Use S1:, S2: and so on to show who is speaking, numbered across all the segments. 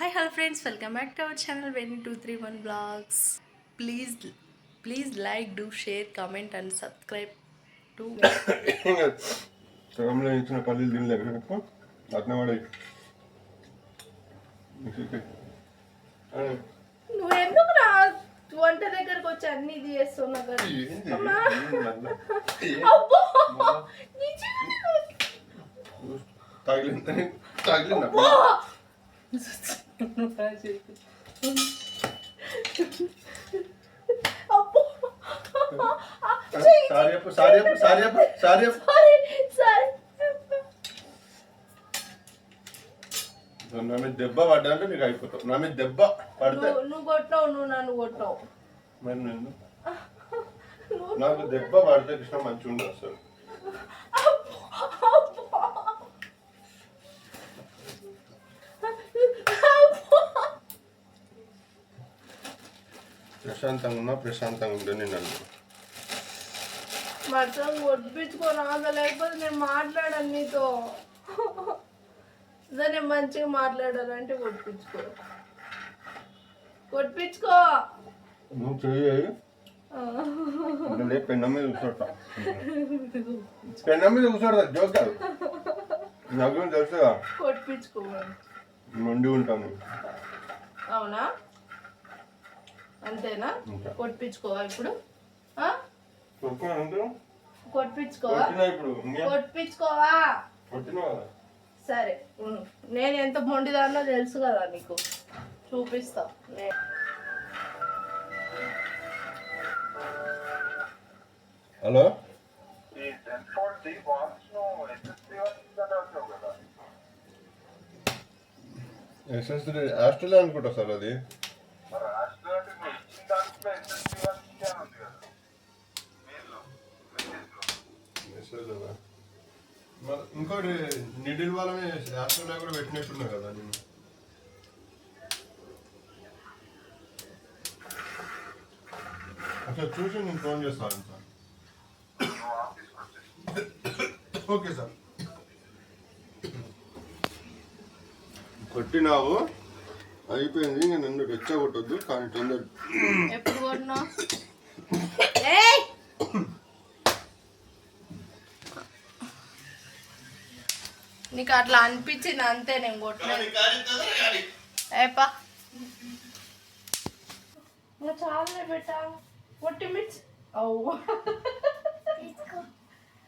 S1: Hi hello friends welcome back to our channel Veni two three one blogs please please like do share comment and subscribe to
S2: సగంలో ఇచ్చిన పల్లీలు తినలేక అట్నే పడే
S1: నువ్వు ఎందుకు రా వంట దగ్గరకు వచ్చి అన్ని ఇది చేస్తున్నా కదా అబ్బో నిజంగానే.
S2: తగిలింది తగిలింది
S1: అబ్బో.
S2: సారీ చెప్పు సారీ చెప్పు సారీ చెప్పు సారీ చెప్పు
S1: సారీ సారీ
S2: నా మీద దెబ్బ పడ్డా అంటే నీకు అయిపోతావు నా మీద దెబ్బ పడితే
S1: నువ్వు కొట్టినావు నువ్వు నన్ను కొట్టినావు.
S2: మరి నేను? నాకు దెబ్బ పడితే కృష్ణ మంచిగా ఉండదు అసలు ప్రశాంతంగా ఉన్నా ప్రశాంతంగా ఉండే నేను అన్నా
S1: మటన్ కొట్టించుకో రాదా లేకపోతే నేను మాట్లాడాను నీతో. నేను మంచిగా మాట్లాడాలంటే కొట్టించుకో కొట్టించుకో
S2: నువ్వు చెయ్యి. అంటే పెన్న మీద కూర్చోట. పెన్న మీద కూర్చోడదా జోక్ కాదు. నాకు తెలుసుగా.
S1: కొట్టించుకో
S2: మొండి ఉంటాను
S1: అవునా? అంతేనా?
S2: అంతే.
S1: కొట్టించుకోవా ఇప్పుడు? కొట్టించుకోవా? సరే. నేను ఎంత మొండిదాన్నో తెలుసు కదా నీకు. చూపిస్తా. నే-
S2: హలో? ఎస్ఎస్డి ఆస్ట్రేలియా అనుకుంటా సార్ అది.
S3: మరి
S2: నిడిల్ వాళ్ళని శాస్త్రంలో కూడా పెట్టినట్టున్నా కదా నేను అట్లా చూసి నేను ఫోన్ చేస్తాను సార్. Okay sir. కొట్టినావు అయిపోయింది నేను నన్ను రెచ్చగొట్టద్దు కానీ తొందర
S1: ఎప్పుడు నీకు అట్లా అనిపించింది అంతే నేను కొట్టలేదు ఏపా. ఇంకా చాలే బెటా ఒట్టి మిర్చి. అవ్వ.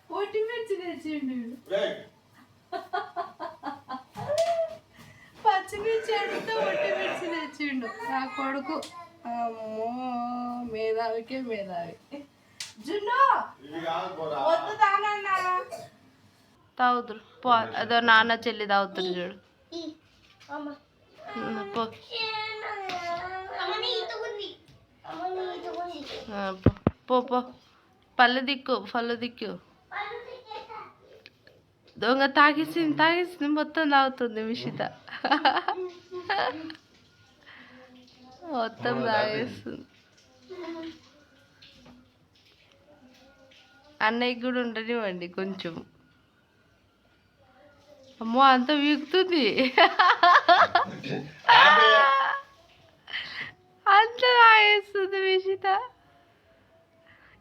S1: ఒట్టి మిర్చి తెచ్చిండు. పచ్చిమిర్చి అడిగితే ఒట్టి మిర్చి తెచ్చిండు. నా కొడుకు. అమ్మో మేధావికే మేధావి. జున్ను వద్దు తానన్నా తాగుతురు. పో అదో నాన్న చెల్లి తాగుతురు చూడు. పో. పో పో పళ్ళు దిక్కు పళ్ళు దిక్కు. దొంగ తాగేసింది తాగేసింది మొత్తం తాగుతుంది మిషిత. మొత్తం తాగేస్తుంది అన్నయ్యకి కూడా ఉండనివ్వండి కొంచెం. అమ్మో అంత వీగుతుంది అంత తాగేస్తుంది మిషిత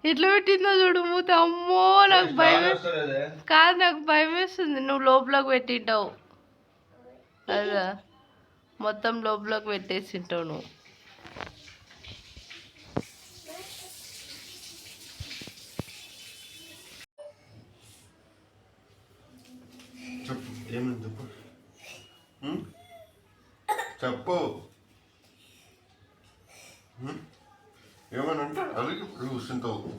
S1: ఎట్లా పెట్టిందో చూడు మూత. అమ్మో నాకు భయం వేస్తుంది. కాదు నాకు భయం వేస్తుంది. నువ్వు లోపలకు పెట్టింటావు. అదా. మొత్తం లోపలకు పెట్టేసింటావు నువ్వు
S2: చెప్పు ఏమని చెప్పు. చెప్పు ఏమనంటే అది కూర్చుంటావు.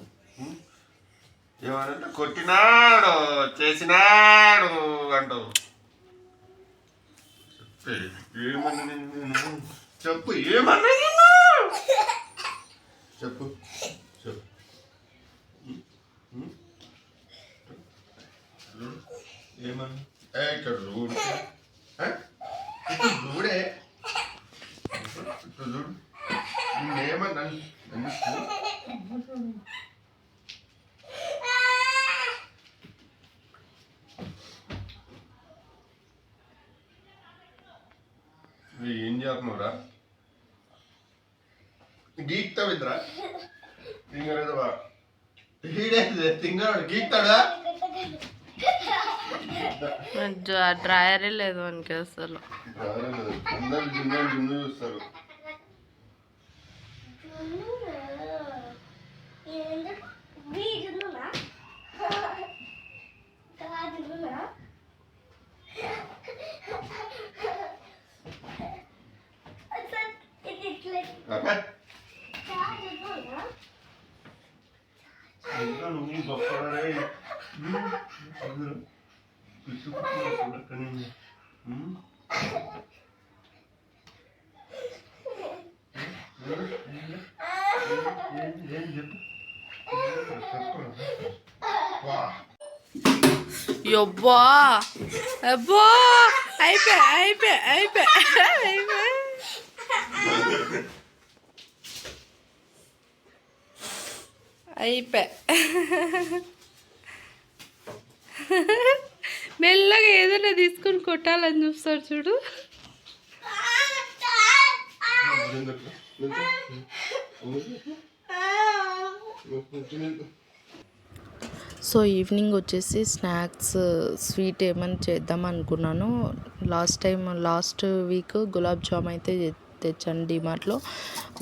S2: ఏమనంటే కొట్టినాడు చేసినాడు అంటావు. ఏమన్నా చెప్పు ఏమన్నా చెప్పు చెప్పు. ఏమన్నా? ఇక్కడ చూడు ఏ? ఇక్కడ చూడే ఇక్కడ చూడు నేనేమన్నా ఏయ్, ఏం చేస్తున్నావురా గీక్తావిద్రా తింగలేదవా బా తింగరాడు గీక్తాడా
S1: డ్రాయరే లేదు మనకి అసలు.
S2: నువ్వు గొప్పవాడే.
S1: యబ్బా! అబ్బా! అయిపోయా అయిపోయా అయిపోయా అయిపోయా. అయిపోయా. మెల్లగా ఏదైనా తీసుకొని కొట్టాలని చూస్తారు చూడు. సో ఈవినింగ్ వచ్చేసి స్నాక్స్ స్వీట్ ఏమైనా చేద్దాం అనుకున్నాను. Last time last week gulab jam అయితే తెచ్చాను డిమార్ట్లో.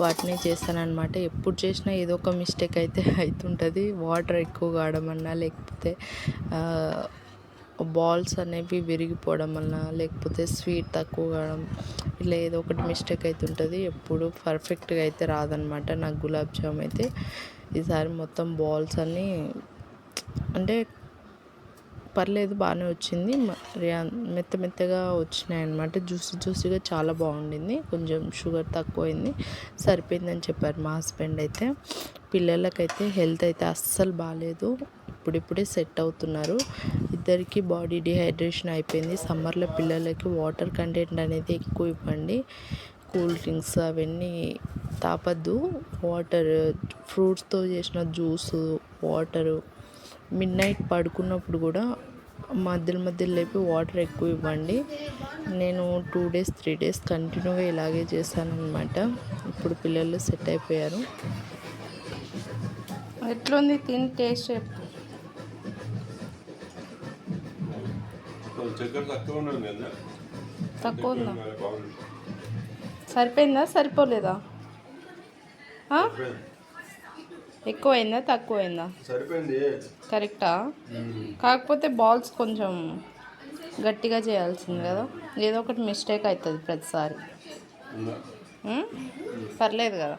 S1: వాటిని చేస్తానన్నమాట. ఎప్పుడు చేసినా ఏదో ఒక మిస్టేక్ అయితే అవుతుంటుంది వాటర్ ఎక్కువ కావడం అన్నా లేకపోతే బాల్స్ అనేవి విరిగిపోవడం వలన లేకపోతే స్వీట్ తక్కువ కావడం ఇలా ఏదో ఒకటి మిస్టేక్ అవుతుంటుంది ఎప్పుడు పర్ఫెక్ట్గా అయితే రాదనమాట నాకు గులాబ్ జామ్ అయితే ఈసారి మొత్తం బాల్స్ అన్నీ అంటే పర్లేదు బాగానే వచ్చింది. మరి మెత్త మెత్తగా వచ్చినాయి అనమాట జ్యూసీ జ్యూసీగా చాలా బాగుండింది. కొంచెం షుగర్ తక్కువైంది. సరిపోయిందని చెప్పారు మా హస్బెండ్ అయితే. పిల్లలకైతే హెల్త్ అయితే అస్సలు బాగాలేదు ఇప్పుడిప్పుడే సెట్ అవుతున్నారు. ఇద్దరికి బాడీ డిహైడ్రేషన్ అయిపోయింది. సమ్మర్లో పిల్లలకి వాటర్ కంటెంట్ అనేది ఎక్కువ ఇవ్వండి. కూల్ డ్రింక్స్ అవన్నీ తాపద్దు. వాటర్ ఫ్రూట్స్తో చేసిన జ్యూస్ వాటరు మిడ్ నైట్ పడుకున్నప్పుడు కూడా మధ్యలో మధ్యలో లేపి వాటర్ ఎక్కువ ఇవ్వండి. నేను టూ డేస్ త్రీ డేస్ కంటిన్యూగా ఇలాగే చేశాను అనమాట ఇప్పుడు పిల్లలు సెట్ అయిపోయారు. ఎట్లుంది? తిని టేస్ట్ చెప్పు.
S2: చక్కెర తక్కువ ఉన్నది కదా
S1: తక్కువ ఉందా? సరిపోయిందా? సరిపోలేదా? ఎక్కువైందా? తక్కువైందా?
S2: సరిపోయింది.
S1: కరెక్టా? కాకపోతే బాల్స్ కొంచెం గట్టిగా చేయాల్సింది కదా. ఏదో ఒకటి మిస్టేక్ అవుతుంది ప్రతిసారి? పర్లేదు కదా.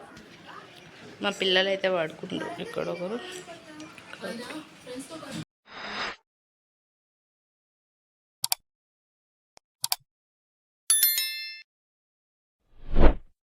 S1: మా పిల్లలు అయితే పడుకుంటారు ఇక్కడ ఒకరు.